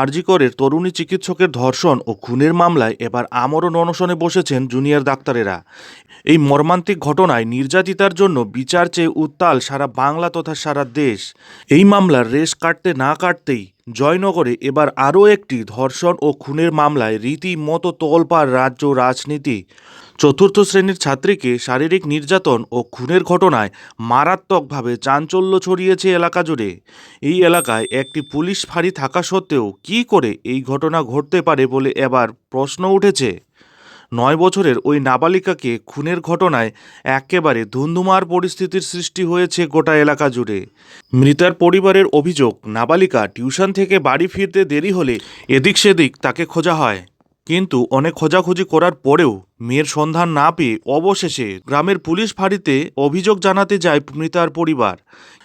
আরজিকরের তরুণী চিকিৎসকের ধর্ষণ ও খুনের মামলায় এবার আমরণ অনশনে বসেছেন জুনিয়র ডাক্তারেরা। এই মর্মান্তিক ঘটনায় নির্যাতিতার জন্য বিচার চেয়ে উত্তাল সারা বাংলা তথা সারা দেশ। এই মামলার রেশ কাটতে না কাটতেই জয়নগরে এবার আরও একটি ধর্ষণ ও খুনের মামলায় রীতিমতো তোলপাড় রাজ্য রাজনীতি। চতুর্থ শ্রেণির ছাত্রীকে শারীরিক নির্যাতন ও খুনের ঘটনায় মারাত্মকভাবে চাঞ্চল্য ছড়িয়েছে এলাকা জুড়ে। এই এলাকায় একটি পুলিশ ফাঁড়ি থাকা সত্ত্বেও কী করে এই ঘটনা ঘটতে পারে বলে এবার প্রশ্ন উঠেছে। নয় বছরের ওই নাবালিকাকে খুনের ঘটনায় একেবারে ধুন্ধুমার পরিস্থিতির সৃষ্টি হয়েছে গোটা এলাকা জুড়ে। মৃতার পরিবারের অভিযোগ, নাবালিকা টিউশন থেকে বাড়ি ফিরতে দেরি হলে এদিক সেদিক তাকে খোঁজা হয়। কিন্তু অনেক খোঁজাখুঁজি করার পরেও মেয়ের সন্ধান না পেয়ে অবশেষে গ্রামের পুলিশ ফাঁড়িতে অভিযোগ জানাতে যায় মৃতার পরিবার।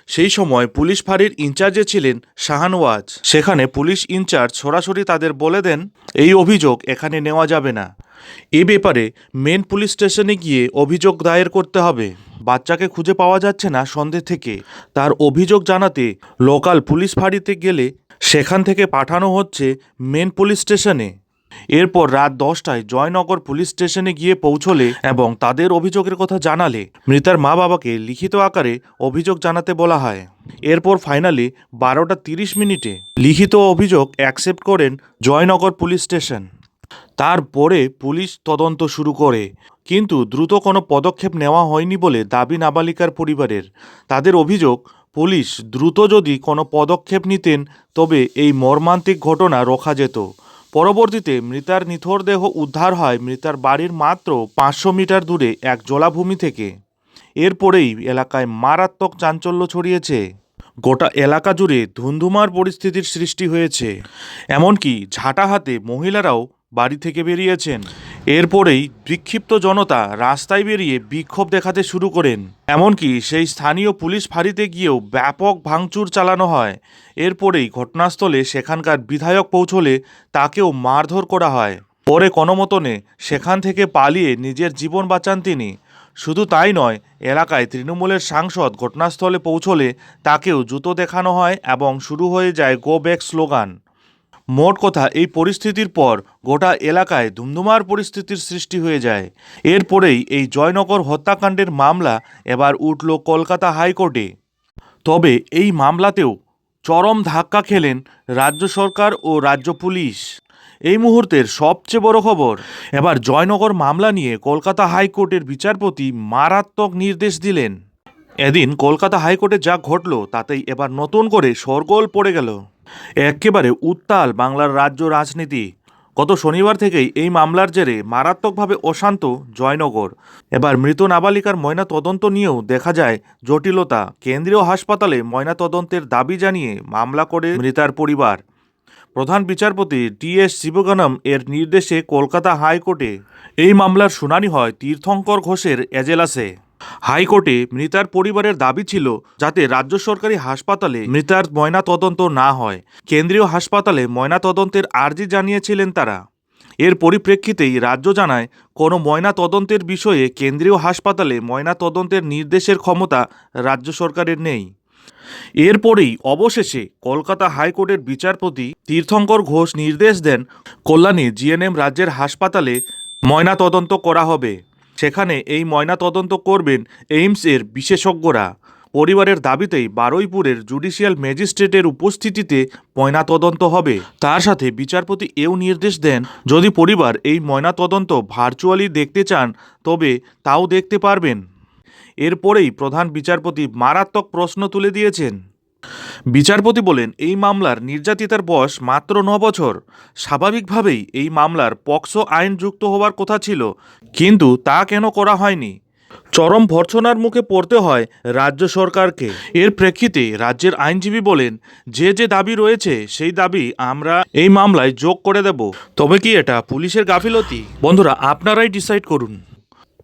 সেই সময় পুলিশ ফাঁড়ির ইনচার্জে ছিলেন শাহানওয়াজ। সেখানে পুলিশ ইনচার্জ সরাসরি তাদের বলে দেন, এই অভিযোগ এখানে নেওয়া যাবে না। এ ব্যাপারে মেন পুলিশ স্টেশনে গিয়ে অভিযোগ দায়ের করতে হবে। বাচ্চাকে খুঁজে পাওয়া যাচ্ছে না সন্দেহ থেকে। তার অভিযোগ জানাতে লোকাল পুলিশ ফাঁড়িতে গেলে সেখান থেকে পাঠানো হচ্ছে মেন পুলিশ স্টেশনে। এরপর রাত দশটায় জয়নগর পুলিশ স্টেশনে গিয়ে পৌঁছলে এবং তাদের অভিযোগের কথা জানালে মৃতার মা বাবাকে লিখিত আকারে অভিযোগ জানাতে বলা হয়। এরপর ফাইনালি বারোটা তিরিশ মিনিটে লিখিত অভিযোগ অ্যাকসেপ্ট করেন জয়নগর পুলিশ স্টেশন। তারপরে পুলিশ তদন্ত শুরু করে, কিন্তু দ্রুত কোনো পদক্ষেপ নেওয়া হয়নি বলে দাবি নাবালিকার পরিবারের। তাদের অভিযোগ, পুলিশ দ্রুত যদি কোনো পদক্ষেপ নিতেন, তবে এই মর্মান্তিক ঘটনা রোখা যেত। পরবর্তীতে মৃতার নিথর দেহ উদ্ধার হয় মৃতার বাড়ির মাত্র পাঁচশো মিটার দূরে এক জলাভূমি থেকে। এরপরেই এলাকায় মারাত্মক চাঞ্চল্য ছড়িয়েছে। গোটা এলাকা জুড়ে ধুন্ধুমার পরিস্থিতির সৃষ্টি হয়েছে। এমনকি ঝাঁটা হাতে মহিলারাও বাড়ি থেকে বেরিয়েছেন। এরপরেই বিক্ষিপ্ত জনতা রাস্তায় বেরিয়ে বিক্ষোভ দেখাতে শুরু করেন। এমনকি সেই স্থানীয় পুলিশ ফাঁড়িতে গিয়েও ব্যাপক ভাঙচুর চালানো হয়। এরপরেই ঘটনাস্থলে সেখানকার বিধায়ক পৌঁছলে তাকেও মারধর করা হয়। পরে কোনো মতনে সেখান থেকে পালিয়ে নিজের জীবন বাঁচান তিনি। শুধু তাই নয়, এলাকায় তৃণমূলের সাংসদ ঘটনাস্থলে পৌঁছলে তাকেও জুতো দেখানো হয় এবং শুরু হয়ে যায় গো ব্যাক স্লোগান মোট কথা, এই পরিস্থিতির পর গোটা এলাকায় ধুমধুমার পরিস্থিতির সৃষ্টি হয়ে যায়। এরপরেই এই জয়নগর হত্যাকাণ্ডের মামলা এবার উঠল কলকাতা হাইকোর্টে। তবে এই মামলাতেও চরম ধাক্কা খেলেন রাজ্য সরকার ও রাজ্য পুলিশ। এই মুহূর্তের সবচেয়ে বড় খবর, এবার জয়নগর মামলা নিয়ে কলকাতা হাইকোর্টের বিচারপতি মারাত্মক নির্দেশ দিলেন। এদিন কলকাতা হাইকোর্টে যা ঘটল, তাতেই এবার নতুন করে সরগোল পড়ে গেল। একেবারে উত্তাল বাংলার রাজ্য রাজনীতি। গত শনিবার থেকেই এই মামলার জেরে মারাত্মকভাবে অশান্ত জয়নগর। এবার মৃত নাবালিকার ময়না তদন্ত নিয়েও দেখা যায় জটিলতা। কেন্দ্রীয় হাসপাতালে ময়না তদন্তের দাবি জানিয়ে মামলা করে মৃতার পরিবার। প্রধান বিচারপতি টি এস শিবগানম এর নির্দেশে কলকাতা হাইকোর্টে এই মামলার শুনানি হয় তীর্থঙ্কর ঘোষের এজেলাসে। হাইকোর্টে মৃতার পরিবারের দাবি ছিল যাতে রাজ্য সরকারি হাসপাতালে মৃতার ময়না তদন্ত না হয়। কেন্দ্রীয় হাসপাতালে ময়না তদন্তের আর্জি জানিয়েছিলেন তারা। এর পরিপ্রেক্ষিতেই রাজ্য জানায়, কোনো ময়না তদন্তের বিষয়ে কেন্দ্রীয় হাসপাতালে ময়না তদন্তের নির্দেশের ক্ষমতা রাজ্য সরকারের নেই। এরপরেই অবশেষে কলকাতা হাইকোর্টের বিচারপতি তীর্থঙ্কর ঘোষ নির্দেশ দেন, কল্যাণী জিএনএম রাজ্যের হাসপাতালে ময়না তদন্ত করা হবে। সেখানে এই ময়না তদন্ত করবেন এইমসের বিশেষজ্ঞরা। পরিবারের দাবিতেই বারুইপুরের জুডিশিয়াল ম্যাজিস্ট্রেটের উপস্থিতিতে ময়না তদন্ত হবে। তার সাথে বিচারপতি এও নির্দেশ দেন, যদি পরিবার এই ময়না তদন্ত ভার্চুয়ালি দেখতে চান, তবে তাও দেখতে পারবেন। এরপরেই প্রধান বিচারপতি মারাত্মক প্রশ্ন তুলে দিয়েছেন। বিচারপতি বলেন, এই মামলার নির্যাতিতার বয়স মাত্র ন বছর। স্বাভাবিকভাবেই এই মামলার পক্সো আইন যুক্ত হওয়ার কথা ছিল, কিন্তু তা কেন করা হয়নি? চরম ভর্ৎসনার মুখে পড়তে হয় রাজ্য সরকারকে। এর প্রেক্ষিতে রাজ্যের আইনজীবী বলেন, যে যে দাবি রয়েছে, সেই দাবি আমরা এই মামলায় যোগ করে দেব। তবে কি এটা পুলিশের গাফিলতি? বন্ধুরা, আপনারাই ডিসাইড করুন।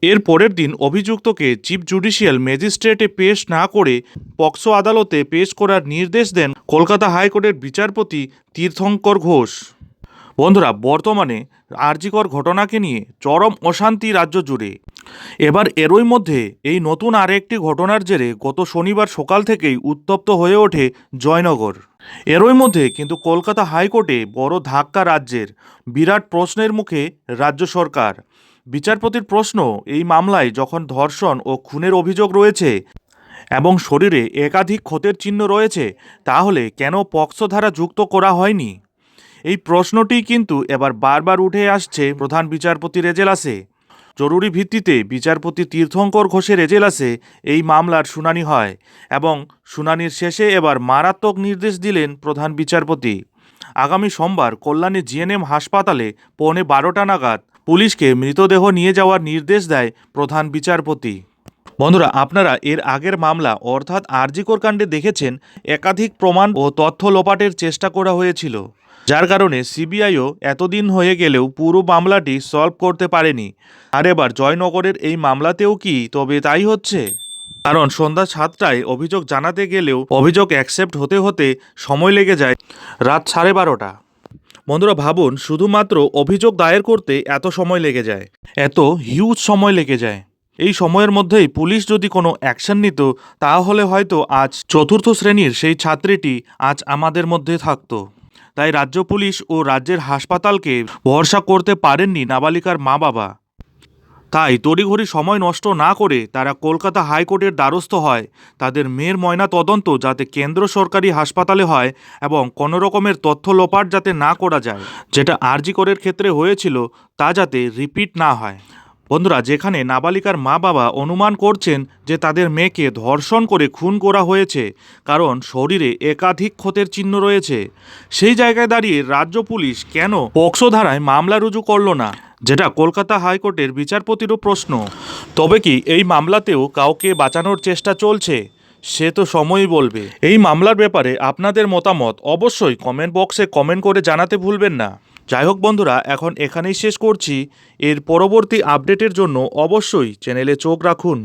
এর পরের দিন অভিযুক্তকে চিফ জুডিশিয়াল ম্যাজিস্ট্রেটে পেশ না করে পক্সো আদালতে পেশ করার নির্দেশ দেন কলকাতা হাইকোর্টের বিচারপতি তীর্থঙ্কর ঘোষ। বন্ধুরা, বর্তমানে আরজিকর ঘটনাকে নিয়ে চরম অশান্তি রাজ্য জুড়ে। এবার এরই মধ্যে এই নতুন আরেকটি ঘটনার জেরে গত শনিবার সকাল থেকেই উত্তপ্ত হয়ে ওঠে জয়নগর। এরই মধ্যে কিন্তু কলকাতা হাইকোর্টে বড় ধাক্কা রাজ্যের, বিরাট প্রশ্নের মুখে রাজ্য সরকার। বিচারপতির প্রশ্ন এই মামলায় যখন ধর্ষণ ও খুনের অভিযোগ রয়েছে এবং শরীরে একাধিক ক্ষতের চিহ্ন রয়েছে, তাহলে কেন পক্সো ধারা যুক্ত করা হয়নি? এই প্রশ্নটি কিন্তু এবার বারবার উঠে আসছে প্রধান বিচারপতির এজেলাসে জরুরি ভিত্তিতে বিচারপতি তীর্থঙ্কর ঘোষের এজেলাসে এই মামলার শুনানি হয় এবং শুনানির শেষে এবার মারাত্মক নির্দেশ দিলেন প্রধান বিচারপতি। আগামী সোমবার কল্যাণী জিএনএম হাসপাতালে পৌনে বারোটা নাগাদ পুলিশকে মৃতদেহ নিয়ে যাওয়ার নির্দেশ দেয় প্রধান বিচারপতি। বন্ধুরা, আপনারা এর আগের মামলা অর্থাৎ আরজিকর কাণ্ডে দেখেছেন, একাধিক প্রমাণ ও তথ্য লোপাটের চেষ্টা করা হয়েছিল। যার কারণে সিবিআইও এতদিন হয়ে গেলেও পুরো মামলাটি সলভ করতে পারেনি। আর এবার জয়নগরের এই মামলাতেও কি? তবে তাই হচ্ছে। কারণ সন্ধ্যা সাতটায় অভিযোগ জানাতে গেলেও অভিযোগ অ্যাকসেপ্ট হতে হতে সময় লেগে যায় রাত সাড়ে বারোটা। বন্ধুরা ভাবুন, শুধুমাত্র অভিযোগ দায়ের করতে এত সময় লেগে যায়, এত হিউজ সময় লেগে যায়। এই সময়ের মধ্যেই পুলিশ যদি কোনো অ্যাকশন নিত, তাহলে হয়তো আজ চতুর্থ শ্রেণির সেই ছাত্রীটি আজ আমাদের মধ্যে থাকতো। তাই রাজ্য পুলিশ ও রাজ্যের হাসপাতালকে ভরসা করতে পারেননি নাবালিকার মা বাবা তাই তড়িঘড়ি সময় নষ্ট না করে তারা কলকাতা হাইকোর্টের দ্বারস্থ হয়। তাদের মেয়ের ময়না তদন্ত যাতে কেন্দ্র সরকারি হাসপাতালে হয় এবং কোনো রকমের তথ্য লোপাট যাতে না করা যায়। যেটা আরজি করের ক্ষেত্রে হয়েছিল, তা যাতে রিপিট না হয়। বন্ধুরা, যেখানে নাবালিকার মা বাবা অনুমান করছেন যে তাদের মেয়েকে ধর্ষণ করে খুন করা হয়েছে, কারণ শরীরে একাধিক ক্ষতের চিহ্ন রয়েছে। সেই জায়গায় দাঁড়িয়ে রাজ্য পুলিশ কেন পক্সো ধারায় মামলা রুজু করল না, যেটা কলকাতা হাইকোর্টের বিচারপতিরও প্রশ্ন। তবে কি এই মামলাতেও কাউকে বাঁচানোর চেষ্টা চলছে? সে তো সময়ই বলবে। এই মামলার ব্যাপারে আপনাদের মতামত অবশ্যই কমেন্ট বক্সে কমেন্ট করে জানাতে ভুলবেন না। যাই হোক বন্ধুরা, এখন এখানেই শেষ করছি। এর পরবর্তী আপডেটের জন্য অবশ্যই চ্যানেলে চোখ রাখুন।